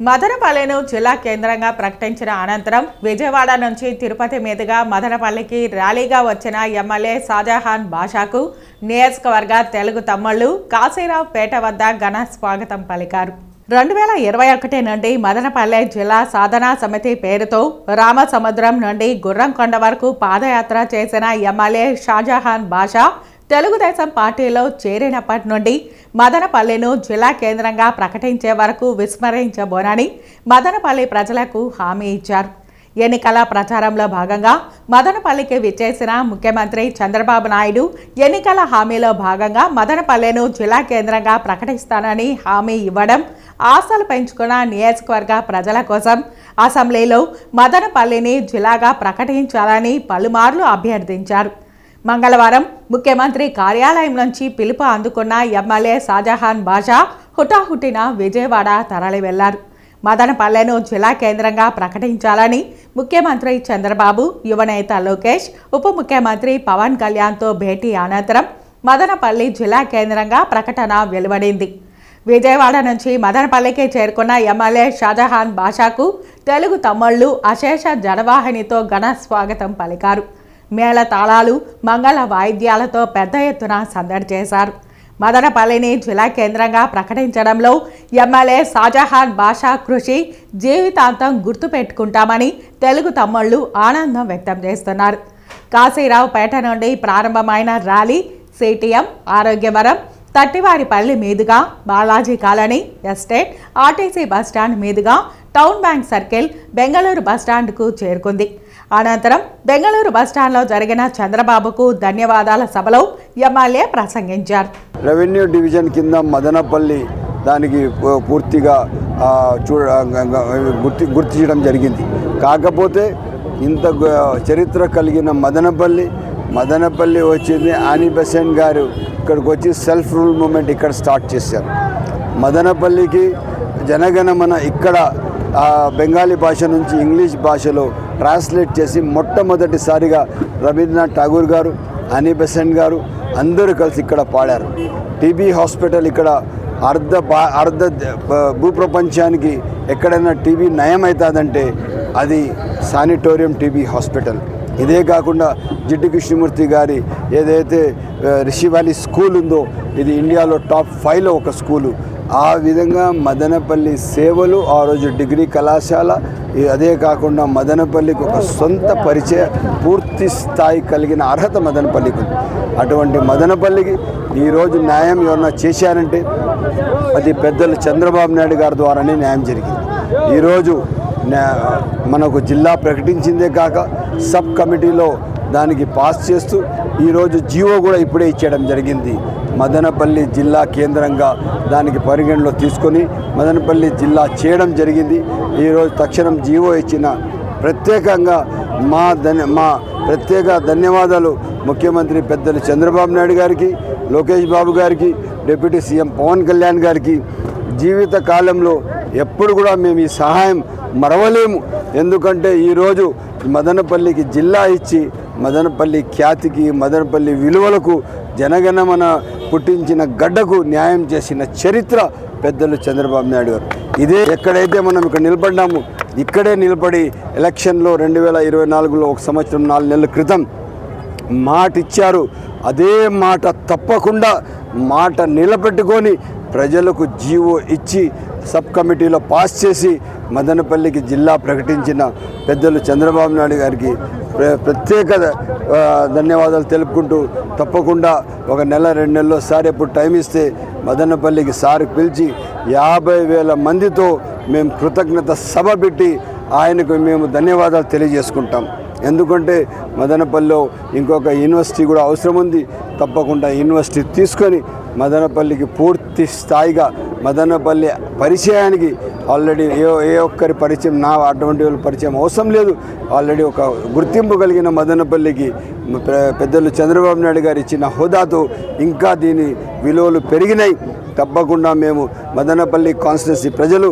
మదనపల్లెను జిల్లా కేంద్రంగా ప్రకటించిన అనంతరం విజయవాడ నుంచి తిరుపతి మీదుగా మదనపల్లికి ర్యాలీగా వచ్చిన ఎమ్మెల్యే షాజహాన్ బాషాకు నియోజకవర్గ తెలుగు తమ్ముళ్ళు కాశీరావు పేట వద్ద ఘన స్వాగతం పలికారు. రెండు వేల ఇరవై ఒకటి నుండి మదనపల్లె జిల్లా సాధనా సమితి పేరుతో రామసముద్రం నుండి గుర్రంకొండ వరకు పాదయాత్ర చేసిన ఎమ్మెల్యే షాజహాన్ బాషా తెలుగుదేశం పార్టీలో చేరినప్పటి నుండి మదనపల్లెను జిల్లా కేంద్రంగా ప్రకటించే వరకు విస్మరించబోనని మదనపల్లి ప్రజలకు హామీ ఇచ్చారు. ఎన్నికల ప్రచారంలో భాగంగా మదనపల్లికి విచ్చేసిన ముఖ్యమంత్రి చంద్రబాబు నాయుడు ఎన్నికల హామీలో భాగంగా మదనపల్లెను జిల్లా కేంద్రంగా ప్రకటిస్తానని హామీ ఇవ్వడం ఆశలు పెంచుకున్న నియోజకవర్గ ప్రజల కోసం అసెంబ్లీలో మదనపల్లిని జిల్లాగా ప్రకటించాలని పలుమార్లు అభ్యర్థించారు. మంగళవారం ముఖ్యమంత్రి కార్యాలయం నుంచి పిలుపు అందుకున్న ఎమ్మెల్యే షాజహాన్ బాషా హుటాహుటిన విజయవాడ తరలి వెళ్ళారు. మదనపల్లెను జిల్లా కేంద్రంగా ప్రకటించాలని ముఖ్యమంత్రి చంద్రబాబు యువనేత లోకేష్ ఉప ముఖ్యమంత్రి పవన్ కళ్యాణ్తో భేటీ అనంతరం మదనపల్లి జిల్లా కేంద్రంగా ప్రకటన వెలువడింది. విజయవాడ నుంచి మదనపల్లికి చేరుకున్న ఎమ్మెల్యే షాజహాన్ బాషాకు తెలుగు తమ్ముళ్ళు అశేష జనవాహినితో ఘన స్వాగతం పలికారు. మేళ తాళాలు మంగళ వాయిద్యాలతో పెద్ద ఎత్తున సందడి చేశారు. మదనపల్లిని జిల్లా కేంద్రంగా ప్రకటించడంలో ఎమ్మెల్యే షాజహాన్ బాషా కృషి జీవితాంతం గుర్తుపెట్టుకుంటామని తెలుగు తమ్ముళ్ళు ఆనందం వ్యక్తం చేస్తున్నారు. కాశీరావుపేట నుండి ప్రారంభమైన ర్యాలీ సిటిఎం ఆరోగ్యవరం తట్టివారిపల్లి మీదుగా Balaji colony estate RTC bus stand మీదుగా టౌన్ బ్యాంక్ సర్కిల్ బెంగళూరు బస్టాండ్కు చేరుకుంది. అనంతరం బెంగళూరు బస్టాండ్లో జరిగిన చంద్రబాబుకు ధన్యవాదాల సభలో ఎమ్మెల్యే ప్రసంగించారు. రెవెన్యూ డివిజన్ కింద మదనపల్లి దానికి పూర్తిగా చూడ గుర్తి గుర్తించడం జరిగింది. కాకపోతే ఇంత చరిత్ర కలిగిన మదనపల్లి మదనపల్లి వచ్చింది ఆని బెసెంట్ గారు. ఇక్కడికి వచ్చి సెల్ఫ్ రూల్ మూమెంట్ ఇక్కడ స్టార్ట్ చేశారు. మదనపల్లికి జనగణమన ఇక్కడ బెంగాలీ భాష నుంచి ఇంగ్లీష్ భాషలో ట్రాన్స్లేట్ చేసి మొట్టమొదటిసారిగా రవీంద్రనాథ్ ఠాగూర్ గారు అనీ బెసెంట్ గారు అందరూ కలిసి ఇక్కడ పాడారు. టీబీ హాస్పిటల్ ఇక్కడ అర్ధ బా అర్ధ భూప్రపంచానికి ఎక్కడైనా టీబీ నయమవుతుందంటే అది శానిటోరియం టీబీ హాస్పిటల్. ఇదే కాకుండా జిడ్డు కృష్ణమూర్తి గారి ఏదైతే రిషి వ్యాలీ స్కూల్ ఉందో ఇది ఇండియాలో టాప్ ఫైవ్లో ఒక స్కూలు. ఆ విధంగా మదనపల్లి సేవలు ఆ రోజు డిగ్రీ కళాశాల అదే కాకుండా మదనపల్లికి ఒక సొంత పరిచయ పూర్తి స్థాయి కలిగిన అర్హత మదనపల్లికి ఉంది. అటువంటి మదనపల్లికి ఈరోజు న్యాయం ఏమన్నా చేశారంటే అది పెద్దలు చంద్రబాబు నాయుడు గారి ద్వారానే న్యాయం జరిగింది. ఈరోజు మనకు జిల్లా ప్రకటించిందే కాక సబ్ కమిటీలో దానికి పాస్ చేస్తూ ఈరోజు జీవో కూడా ఇప్పుడే ఇచ్చేయడం జరిగింది. మదనపల్లి జిల్లా కేంద్రంగా దానికి పరిగణలో తీసుకొని మదనపల్లి జిల్లా చేయడం జరిగింది. ఈరోజు తక్షణం జీవో ఇచ్చిన ప్రత్యేకంగా మా ధన్య మా ప్రత్యేక ధన్యవాదాలు ముఖ్యమంత్రి పెద్దలు చంద్రబాబు నాయుడు గారికి లోకేష్ బాబు గారికి డిప్యూటీ సీఎం పవన్ కళ్యాణ్ గారికి. జీవిత కాలంలో ఎప్పుడు కూడా మేము ఈ సహాయం మరవలేము. ఎందుకంటే ఈరోజు మదనపల్లికి జిల్లా ఇచ్చి మదనపల్లి ఖ్యాతికి మదనపల్లి విలువలకు జనగణమన పుట్టించిన గడ్డకు న్యాయం చేసిన చరిత్ర పెద్దలు చంద్రబాబు నాయుడు గారు. ఇదే ఎక్కడైతే మనం ఇక్కడ నిలబడ్డాము ఇక్కడే నిలబడి ఎలక్షన్లో రెండు వేల ఇరవై నాలుగులో ఒక సంవత్సరం నాలుగు నెలల క్రితం మాట ఇచ్చారు అదే మాట తప్పకుండా మాట నిలబెట్టుకొని ప్రజలకు జీవో ఇచ్చి సబ్ కమిటీలో పాస్ చేసి మదనపల్లికి జిల్లా ప్రకటించిన పెద్దలు చంద్రబాబు నాయుడు గారికి ప్ర- ప్రత్యేక ధన్యవాదాలు తెలుపుకుంటూ తప్పకుండా ఒక నెల రెండు నెలల్లో సార్ ఎప్పుడు టైం ఇస్తే మదనపల్లికి సార్ పిలిచి యాభై వేల మందితో మేము కృతజ్ఞత సభ పెట్టి ఆయనకు మేము ధన్యవాదాలు తెలియజేసుకుంటాం. ఎందుకంటే మదనపల్లిలో ఇంకొక యూనివర్సిటీ కూడా అవసరం ఉంది. తప్పకుండా యూనివర్సిటీ తీసుకొని మదనపల్లికి పూర్తి స్థాయిగా మదనపల్లి పరిచయానికి ఆల్రెడీ ఏ ఏ ఒక్కరి పరిచయం నా అటువంటి వాళ్ళ పరిచయం అవసరం లేదు. ఆల్రెడీ ఒక గుర్తింపు కలిగిన మదనపల్లికి పెద్దలు చంద్రబాబు నాయుడు గారు ఇచ్చిన హోదాతో ఇంకా దీని విలువలు పెరిగినాయి. తప్పకుండా మేము మదనపల్లి కాన్స్టిట్యున్సీ ప్రజలు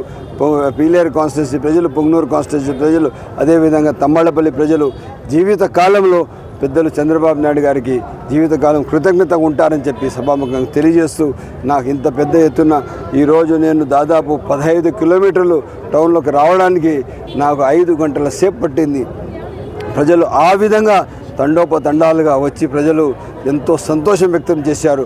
పీలేరు కాన్స్టిట్యున్సీ ప్రజలు పొంగనూరు కాన్స్టిట్యున్సీ ప్రజలు అదేవిధంగా తమ్మళ్ళపల్లి ప్రజలు జీవిత కాలంలో పెద్దలు చంద్రబాబు నాయుడు గారికి జీవితకాలం కృతజ్ఞత ఉంటారని చెప్పి సభాముఖంగా తెలియజేస్తూ నాకు ఇంత పెద్ద ఎత్తున ఈరోజు నేను దాదాపు పదహైదు కిలోమీటర్లు టౌన్లోకి రావడానికి నాకు ఐదు గంటల సేపు పట్టింది. ప్రజలు ఆ విధంగా తండోపతండాలుగా వచ్చి ప్రజలు ఎంతో సంతోషం వ్యక్తం చేశారు.